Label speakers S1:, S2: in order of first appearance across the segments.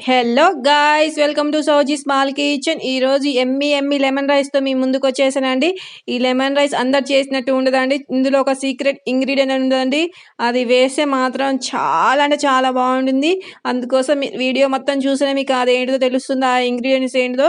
S1: Hello guys welcome to సౌజీ small kitchen ఈ రోజు ఎమ్మి ఎమ్మి లెమన్ రైస్తో మీ ముందుకు వచ్చేసానండి. ఈ లెమన్ రైస్ అందరు చేసినట్టు ఉండదండి. ఇందులో ఒక సీక్రెట్ ఇంగ్రీడియంట్ ఉందండి. అది వేస్తే మాత్రం చాలా అంటే చాలా బాగుంటుంది. అందుకోసం వీడియో మొత్తం చూసినా మీకు అదేంటిదో తెలుస్తుంది? ఆ ఇంగ్రీడియంట్స్ ఏంటిదో?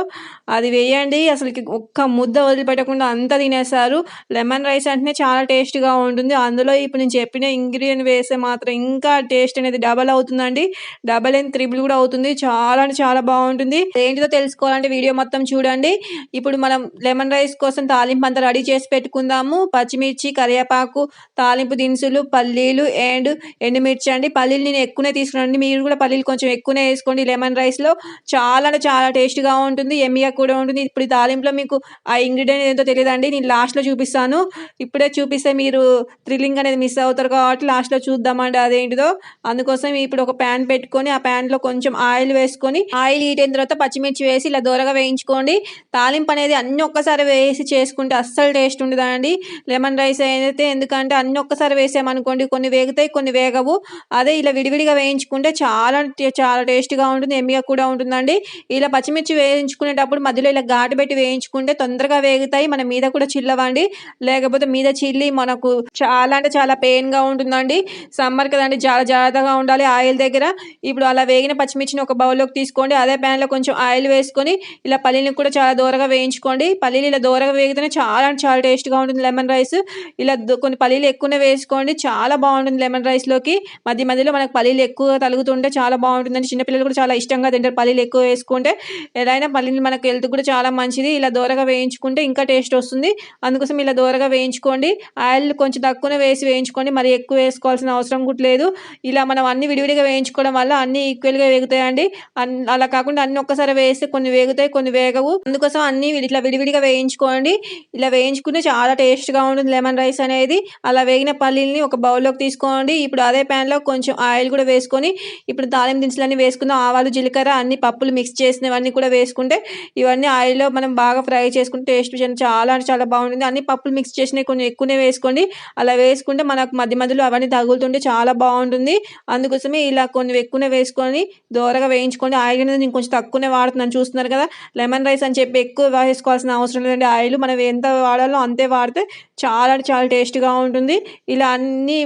S1: అది వేయండి. అసలు ఒక్క ముద్ద వదిలిపెట్టకుండా అంతా తినేస్తారు. లెమన్ రైస్ అంటేనే చాలా టేస్ట్గా ఉంటుంది. అందులో ఇప్పుడు నేను చెప్పిన ఇంగ్రీడియంట్ వేస్తే మాత్రం ఇంకా టేస్ట్ అనేది డబల్ అవుతుందండి. డబల్ అండ్ త్రిబుల్ కూడా అవుతుంది. చాలా అంటే చాలా బాగుంటుంది. ఏంటిదో తెలుసుకోవాలంటే వీడియో మొత్తం చూడండి. ఇప్పుడు మనం లెమన్ రైస్ కోసం తాలింపు అంతా రెడీ చేసి పెట్టుకుందాము. పచ్చిమిర్చి కరివేపాకు తాలింపు దినుసులు పల్లీలు అండ్ ఎండుమిర్చి అండి. పల్లీలు నేను ఎక్కువనే తీసుకున్నాను మీరు కూడా పల్లీలు కొంచెం ఎక్కువనే వేసుకోండి లెమన్ రైస్లో. చాలా అంటే చాలా టేస్ట్గా ఉంటుంది. ఎమ్మిగా కూడా ఉంటుంది. ఇప్పుడు ఈ తాలింపులో మీకు ఆ ఇంగ్రీడియంట్ ఏంటో తెలియదండి. నేను లాస్ట్లో చూపిస్తాను. ఇప్పుడే చూపిస్తే మీరు థ్రిల్లింగ్ అనేది మిస్ అవుతారు కాబట్టి లాస్ట్లో చూద్దామండి అదేంటిదో. అందుకోసం ఇప్పుడు ఒక ప్యాన్ పెట్టుకొని ఆ ప్యాన్లో కొంచెం ఆయిల్ ఆయిల్ వేసుకొని ఆయిల్ హీట్ అయిన తర్వాత పచ్చిమిర్చి వేసి ఇలా దూరగా వేయించుకోండి. తాలింపు అనేది అన్ని ఒక్కసారి వేసి చేసుకుంటే అస్సలు టేస్ట్ ఉండదండి. లెమన్ రైస్ అయితే ఎందుకంటే అన్ని ఒక్కసారి వేసామనుకోండి కొన్ని వేగుతాయి కొన్ని వేగవు. అదే ఇలా విడివిడిగా వేయించుకుంటే చాలా చాలా టేస్ట్గా ఉంటుంది ఎమ్మిగా కూడా ఉంటుందండి. ఇలా పచ్చిమిర్చి వేయించుకునేటప్పుడు మధ్యలో ఇలా ఘాటు పెట్టి వేయించుకుంటే తొందరగా వేగుతాయి మన మీద కూడా చిల్లవండి. లేకపోతే మీద చిల్లి మనకు చాలా అంటే చాలా పెయిన్గా ఉంటుందండి. సమ్మర్ కదండి చాలా జాగ్రత్తగా ఉండాలి ఆయిల్ దగ్గర. ఇప్పుడు అలా వేగిన పచ్చిమిర్చిని ఒక బౌల్లోకి తీసుకోండి. అదే ప్యాన్లో కొంచెం ఆయిల్ వేసుకొని ఇలా పల్లీని కూడా చాలా దూరగా వేయించుకోండి. పల్లీలు ఇలా దూరగా వేగితేనే చాలా అంటే చాలా టేస్ట్గా ఉంటుంది లెమన్ రైస్. ఇలా కొన్ని పల్లీలు ఎక్కువనే వేసుకోండి. చాలా బాగుంటుంది లెమన్ రైస్లోకి. మధ్య మధ్యలో మనకు పల్లీలు ఎక్కువ తలుగుతుంటే చాలా బాగుంటుందండి చిన్నపిల్లలు కూడా చాలా ఇష్టంగా తింటారు పల్లీలు ఎక్కువ వేసుకుంటే. ఎలా అయినా పల్లీలు మనకు హెల్త్ కూడా చాలా మంచిది. ఇలా దూరగా వేయించుకుంటే ఇంకా టేస్ట్ వస్తుంది. అందుకోసం ఇలా దూరగా వేయించుకోండి. ఆయిల్ కొంచెం తక్కువనే వేసి వేయించుకోండి. మరి ఎక్కువ వేసుకోవాల్సిన అవసరం కూడా లేదు. ఇలా మనం అన్ని విడివిడిగా వేయించుకోవడం వల్ల అన్ని ఈక్వల్గా వేగుతాయండి. అన్- అలా కాకుండా అన్ని ఒక్కసారి వేస్తే కొన్ని వేగుతాయి కొన్ని వేగవు. అందుకోసం అన్ని ఇట్లా విడివిడిగా వేయించుకోండి. ఇలా వేయించుకుంటే చాలా టేస్ట్గా ఉంటుంది లెమన్ రైస్ అనేది. అలా వేగిన పల్లీల్ని ఒక బౌల్లోకి తీసుకోండి. ఇప్పుడు అదే ప్యాన్లో లో కొంచెం ఆయిల్ కూడా వేసుకొని ఇప్పుడు తాలింపు దినుసులన్నీ వేసుకుందాం. ఆవాలు జీలకర్ర అన్ని పప్పులు మిక్స్ చేసినవన్నీ కూడా వేసుకుంటే ఇవన్నీ ఆయిల్లో మనం బాగా ఫ్రై చేసుకుంటే టేస్ట్ చాలా చాలా బాగుంటుంది. అన్ని పప్పులు మిక్స్ చేసినవి కొంచెం ఎక్కువనే వేసుకోండి. అలా వేసుకుంటే మనకు మధ్య మధ్యలో అవన్నీ తగులుతుంటే చాలా బాగుంటుంది. అందుకోసమే ఇలా కొన్ని ఎక్కువనే వేసుకొని దోరగా వేయించుకోండి. ఆయిల్ అనేది నేను కొంచెం తక్కువనే వాడుతున్నాను. చూస్తున్నారు కదా లెమన్ రైస్ అని చెప్పి ఎక్కువ వేసుకోవాల్సిన అవసరం లేదండి. ఆయిల్ మనం ఎంత వాడాలో అంతే వాడితే చాలా అంటే చాలా టేస్ట్గా ఉంటుంది. ఇలా అన్ని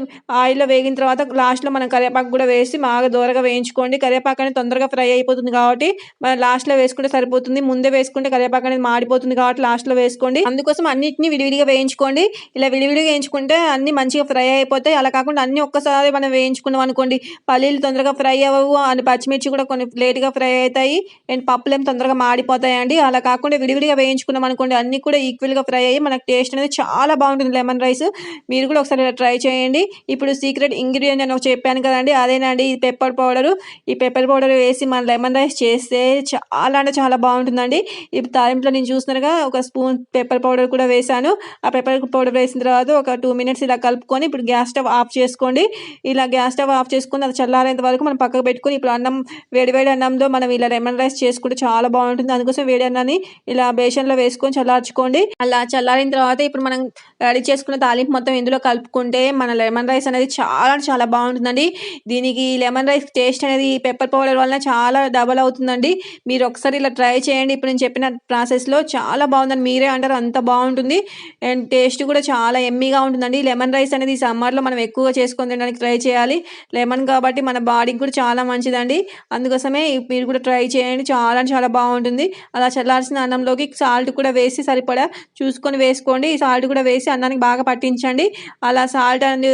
S1: ఆయిల్లో వేగిన తర్వాత లాస్ట్లో మనం కరివేపాకు కూడా వేసి బాగా దూరగా వేయించుకోండి. కరివేపాకు అనేది తొందరగా ఫ్రై అయిపోతుంది కాబట్టి మనం లాస్ట్లో వేసుకుంటే సరిపోతుంది. ముందే వేసుకుంటే కరివేపాకు అనేది మాడిపోతుంది కాబట్టి లాస్ట్లో వేసుకోండి. అందుకోసం అన్నిటిని విడివిడిగా వేయించుకోండి. ఇలా విడివిడిగా వేయించుకుంటే అన్ని మంచిగా ఫ్రై అయిపోతాయి. అలా కాకుండా అన్ని ఒక్కసారి మనం వేయించుకున్నాం అనుకోండి పల్లీలు తొందరగా ఫ్రై అవ్వవు. అండ్ పచ్చిమిర్చి కూడా కొన్ని లేట్గా ఫ్రై అవుతాయి. అండ్ పప్పులు ఏం తొందరగా మాడిపోతాయండి. అలా కాకుండా విడివిడిగా వేయించుకున్నాం అనుకోండి అన్ని కూడా ఈక్వల్గా ఫ్రై అయ్యి మనకు టేస్ట్ అనేది చాలా బాగుంటుంది లెమన్ రైస్. మీరు కూడా ఒకసారి ట్రై చేయండి. ఇప్పుడు సీక్రెట్ ఇంగ్రీడియంట్ అని ఒక చెప్పాను కదండి అదేనండి ఈ పెప్పర్ పౌడరు. ఈ పెప్పర్ పౌడర్ వేసి మన లెమన్ రైస్ చేస్తే చాలా అంటే చాలా బాగుంటుందండి. ఇప్పుడు తాలింపులో నేను చూస్తున్నారుగా ఒక స్పూన్ పెప్పర్ పౌడర్ కూడా వేసాను ఆ పెప్పర్ పౌడర్ వేసిన తర్వాత ఒక టూ మినిట్స్ ఇలా కలుపుకొని ఇప్పుడు గ్యాస్ స్టవ్ ఆఫ్ చేసుకోండి. ఇలా గ్యాస్ స్టవ్ ఆఫ్ చేసుకుని అది చల్లారేంత వరకు మనం పక్కకు పెట్టుకుని ఇప్పుడు అన్నం వేడివేడి అన్నంతో అన్నంలో మనం ఇలా లెమన్ రైస్ చేసుకుంటే చాలా బాగుంటుంది. అందుకోసం వేడి అన్నాన్ని ఇలా బేసన్లో వేసుకొని చల్లార్చుకోండి. అలా చల్లారిన తర్వాత ఇప్పుడు మనం రెడీ చేసుకున్న తాలింపు మొత్తం ఇందులో కలుపుకుంటే మన లెమన్ రైస్ అనేది చాలా చాలా బాగుంటుందండి. దీనికి లెమన్ రైస్ టేస్ట్ అనేది పెప్పర్ పౌడర్ వలన చాలా డబల్ అవుతుందండి. మీరు ఒకసారి ఇలా ట్రై చేయండి. ఇప్పుడు నేను చెప్పిన ప్రాసెస్లో చాలా బాగుందని మీరే అంటారు అంత బాగుంటుంది. అండ్ టేస్ట్ కూడా చాలా ఎమ్మీగా ఉంటుందండి. లెమన్ రైస్ అనేది ఈ సమ్మర్లో మనం ఎక్కువగా చేసుకొని తినడానికి ట్రై చేయాలి. లెమన్ కాబట్టి మన బాడీకి కూడా చాలా మంచిదండి. అందుకోసమే మీరు కూడా ట్రై చేయండి. చాలా చాలా బాగుంటుంది. అలా చల్లార్చిన అన్నంలోకి సాల్ట్ కూడా వేసి సరిపడా చూసుకొని వేసుకోండి. ఈ సాల్ట్ కూడా వేసి అన్నానికి బాగా పట్టించండి. అలా సాల్ట్ అనేది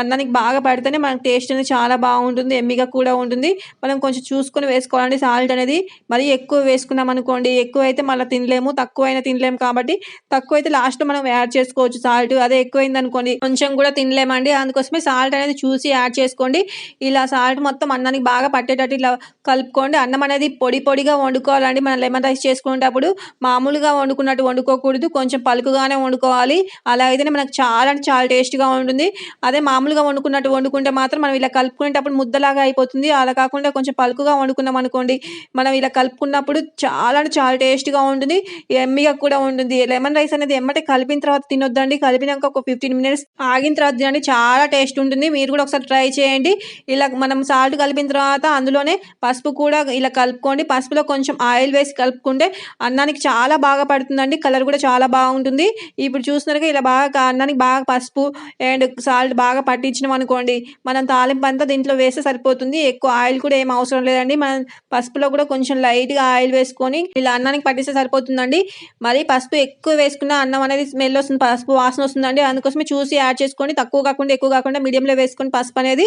S1: అన్నానికి బాగా పడితేనే మనకి టేస్ట్ అనేది చాలా బాగుంటుంది ఎమ్మిగా కూడా ఉంటుంది. మనం కొంచెం చూసుకొని వేసుకోవాలండి సాల్ట్ అనేది. మరీ ఎక్కువ వేసుకున్నాం అనుకోండి ఎక్కువ అయితే మళ్ళీ తినలేము తక్కువ అయినా తినలేము కాబట్టి తక్కువ అయితే లాస్ట్ మనం యాడ్ చేసుకోవచ్చు సాల్ట్ అదే ఎక్కువైంది అనుకోండి కొంచెం కూడా తినలేమండి. అందుకోసమే సాల్ట్ అనేది చూసి యాడ్ చేసుకోండి. ఇలా సాల్ట్ మొత్తం అన్నానికి బాగా పట్టేటట్టు ఇలా కలుపుకోండి. అన్నం అనేది పొడి పొడిగా వండుకోవాలండి. మనం లెమన్ రైస్ చేసుకునేటప్పుడు మామూలుగా వండుకున్నట్టు వండుకోకూడదు. కొంచెం పలుకుగానే వండుకోవాలి. అలా అయితేనే మనకు చాలా అంటే చాలా టేస్ట్‌గా ఉంటుంది. అదే మామూలుగా వండుకున్నట్టు వండుకుంటే మాత్రం మనం ఇలా కలుపుకునేటప్పుడు ముద్దలాగా అయిపోతుంది. అలా కాకుండా కొంచెం పలుకుగా వండుకున్నాం అనుకోండి మనం ఇలా కలుపుకున్నప్పుడు చాలా అంటే చాలా టేస్ట్‌గా ఉంటుంది. ఎమ్మిగా కూడా ఉంటుంది. లెమన్ రైస్ అనేది ఎమ్మటే కలిపిన తర్వాత తినొద్దండి. కలిపినాక ఒక 15 మినిట్స్ ఆగిన తర్వాత తినండి. చాలా టేస్ట్ ఉంటుంది. మీరు కూడా ఒకసారి ట్రై చేయండి. ఇలా మనం సాల్ట్ కలిపిన తర్వాత అందులోనే పసుపు కూడా ఇలా కలుపుకోండి. పసుపులో కొంచెం ఆయిల్ వేసి కలుపుకుంటే అన్నానికి చాలా బాగా పడుతుందండి. కలర్ కూడా చాలా బాగుంటుంది. ఇప్పుడు చూసినారుగా ఇలా బాగా అన్నానికి బాగా పసుపు అండ్ సాల్ట్ బాగా పట్టించినాం అనుకోండి మనం తాలింపు అంతా దీంట్లో వేస్తే సరిపోతుంది. ఎక్కువ ఆయిల్ కూడా ఏం అవసరం లేదండి. మనం పసుపులో కూడా కొంచెం లైట్‌గా ఆయిల్ వేసుకొని ఇలా అన్నానికి పట్టిస్తే సరిపోతుందండి. మరీ పసుపు ఎక్కువ వేసుకున్న అన్నం అనేది స్మెల్ వస్తుంది. పసుపు వాసన వస్తుందండి. అందుకోసమే చూసి యాడ్ చేసుకోండి. తక్కువ కాకుండా, ఎక్కువ కాకుండా మీడియంలో వేసుకొని పసుపు అనేది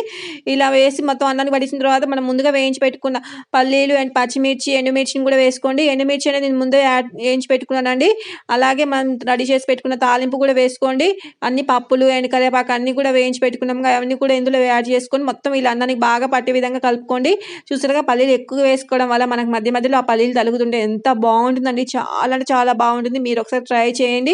S1: ఇలా వేసి మొత్తం అన్నానికి పట్టించిన తర్వాత మనం ముందుగా వేయించి పెట్టుకున్న పల్లీలు అండ్ పచ్చిమిర్చి, ఎండుమిర్చిని కూడా వేసుకోండి. ఎండుమిర్చి అనేది నేను ముందే యాడ్ వేయించి పెట్టుకున్నానండి. అలాగే మనం రెడీ చేసి పెట్టుకున్న తాలింపు కూడా వేసుకోండి. అన్ని పప్పులు అండ్ కరివేపాకు అన్నీ కూడా వేయించి పెట్టుకున్నాము అవన్నీ కూడా ఇందులో యాడ్ చేసుకొని మొత్తం ఇలా బాగా పట్టే విధంగా కలుపుకోండి. చూసారుగా పల్లీలు ఎక్కువ వేసుకోవడం వల్ల మనకు మధ్య మధ్యలో ఆ పల్లీలు తలుగుతుంటే ఎంత బాగుంటుందండి. చాలా అంటే చాలా బాగుంటుంది. మీరు ఒకసారి ట్రై చేయండి.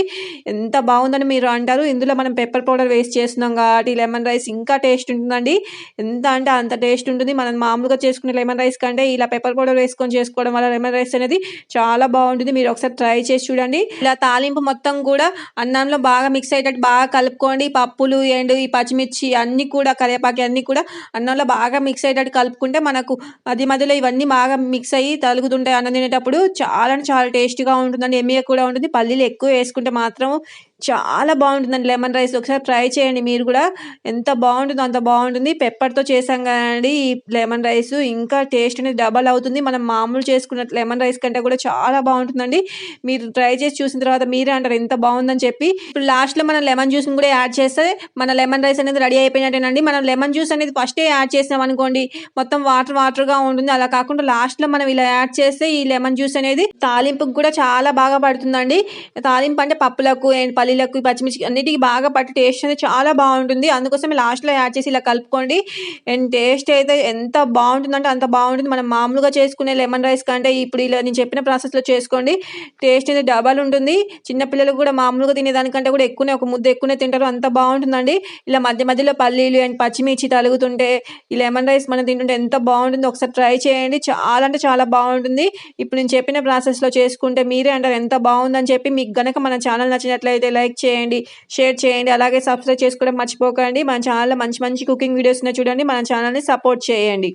S1: ఎంత బాగుందని మీరు అంటారు. ఇందులో మనం పెప్పర్ పౌడర్ వేస్ట్ చేస్తున్నాం కాబట్టి లెమన్ రైస్ ఇంకా టేస్ట్ ఉంటుందండి. ఎంత అంటే అంత టేస్ట్ ఉంటుంది. మనం మామూలుగా చేసుకునే లెమన్ రైస్ కంటే ఇలా పెప్పర్ పౌడర్ వేసుకొని చేసుకోవడం వల్ల లెమన్ రైస్ అనేది చాలా బాగుంటుంది. మీరు ఒకసారి ట్రై చేసి చూడండి. ఇలా తాలింపు మొత్తం కూడా అన్నంలో బాగా బాగా మిక్స్ అయ్యేటట్టు బాగా కలుపుకోండి. పప్పులు అండ్ ఈ పచ్చిమిర్చి అన్నీ కూడా కరివేపాకు అన్నీ కూడా అన్నంలో బాగా మిక్స్ అయ్యేటట్టు కలుపుకుంటే మనకు మధ్య మధ్యలో ఇవన్నీ బాగా మిక్స్ అయ్యి తలుగుతుంటాయి అన్నం తినేటప్పుడు. చాలా అంటే చాలా టేస్టీగా ఉంటుందండి. ఎమ్మిగా కూడా ఉంటుంది. పల్లీలు ఎక్కువ వేసుకుంటే మాత్రం చాలా బాగుంటుందండి లెమన్ రైస్. ఒకసారి ట్రై చేయండి మీరు కూడా. ఎంత బాగుంటుందో అంత బాగుంటుంది. పెప్పర్‌తో చేసాం కానీ ఈ లెమన్ రైస్ ఇంకా టేస్ట్ అనేది డబల్ అవుతుంది. మనం మామూలు చేసుకున్న లెమన్ రైస్ కంటే కూడా చాలా బాగుంటుందండి. మీరు ట్రై చేసి చూసిన తర్వాత మీరే అంటారు ఎంత బాగుందని చెప్పి. ఇప్పుడు లాస్ట్‌లో మనం లెమన్ జ్యూస్‌ని కూడా యాడ్ చేస్తే మన లెమన్ రైస్ అనేది రెడీ అయిపోయినట్టేనండి. మనం లెమన్ జ్యూస్ అనేది ఫస్టే యాడ్ చేసినాం అనుకోండి మొత్తం వాటర్ వాటర్‌గా ఉంటుంది. అలా కాకుండా లాస్ట్‌లో మనం ఇలా యాడ్ చేస్తే ఈ లెమన్ జ్యూస్ అనేది తాలింపుకి కూడా చాలా బాగా పడుతుందండి. తాలింపు అంటే పప్పులకు అండ్ పల్లీలకు, పచ్చిమిర్చి అన్నిటికీ బాగా పట్టి టేస్ట్ అనేది చాలా బాగుంటుంది. అందుకోసమే లాస్ట్‌లో యాడ్ చేసి ఇలా కలుపుకోండి. అండ్ టేస్ట్ అయితే ఎంత బాగుంటుందంటే అంత బాగుంటుంది. మనం మామూలుగా చేసుకునే లెమన్ రైస్ కంటే ఇప్పుడు ఇలా నేను చెప్పిన ప్రాసెస్‌లో చేసుకోండి. టేస్ట్ అయితే డబల్ ఉంటుంది. చిన్నపిల్లలు కూడా మామూలుగా తినేదానికంటే కూడా ఎక్కువనే ఒక ముద్ద ఎక్కువనే తింటారు. అంత బాగుంటుందండి. ఇలా మధ్య మధ్యలో పల్లీలు అండ్ పచ్చిమిర్చి తలుగుతుంటే ఈ లెమన్ రైస్ మనం తింటుంటే ఎంత బాగుంటుందో ఒకసారి ట్రై చేయండి. చాలా అంటే చాలా బాగుంటుంది. ఇప్పుడు నేను చెప్పిన ప్రాసెస్‌లో చేసుకుంటే మీరే అంటారు ఎంత బాగుందని చెప్పి. మీకు గనక మన ఛానల్ నచ్చినట్లయితే లైక్ చేయండి, షేర్ చేయండి. అలాగే సబ్స్క్రైబ్ చేసుకోవడం మర్చిపోకండి. మన ఛానల్‌లో మంచి మంచి కుకింగ్ వీడియోస్ ఉన్నాయి చూడండి. మన ఛానల్‌ని సపోర్ట్ చేయండి.